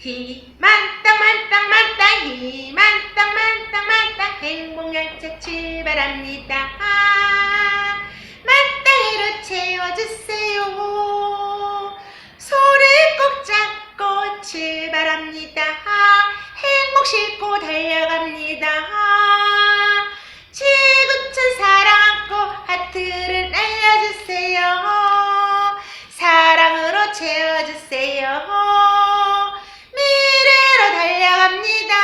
희만땅 만땅 만땅 희만땅 만땅 만땅 행복열차 출발합니다 아, 만땅으로 채워주세요 소리 꼭 잡고 출발합니다 아, 행복 싣고 달려갑니다 아, 지구촌 사랑 안고 하트를 날려주세요 사랑으로 채워주세요 갑니다.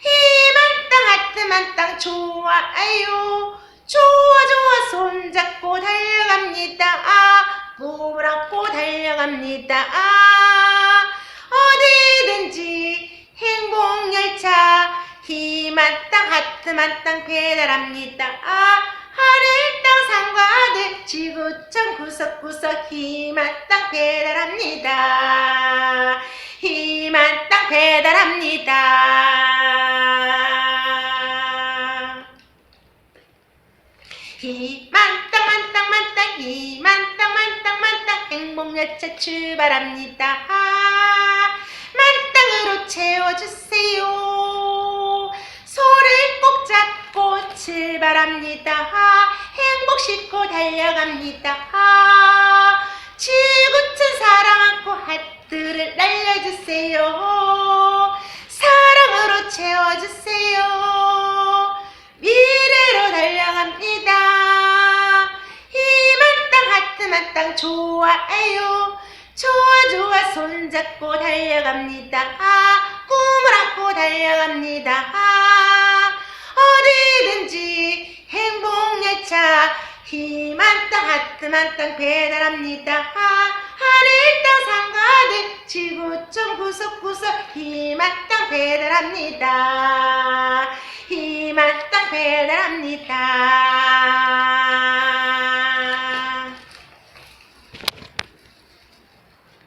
희망 땅 하트만 땅 좋아요. 좋아 좋아 손잡고 달려갑니다. 아 안고 달려갑니다. 아 어디든지 행복열차. 희망 땅 하트만 땅 배달합니다. 아 하늘 땅 산과 하늘 지구촌 구석구석 희망 땅 배달합니다 배달합니다. 희망 땅 만땅 만땅 희망 땅 만땅 만땅 행복열차 출발합니다. 만땅으로 채워주세요. 소를 꼭 잡고 출발합니다. 행복 싣고 달려갑니다. 지구촌 사랑 안고 하트를 날려주세요 땅 하트만 땅 좋아요. 좋아 좋아 손잡고 달려갑니다. 아, 꿈을 안고 달려갑니다. 아, 어디든지 행복열차 희망 땅 하트만 땅 배달합니다. 아, 하늘 땅 산과 하늘 지구촌 구석구석 희망 땅 배달합니다. 희망 땅 배달합니다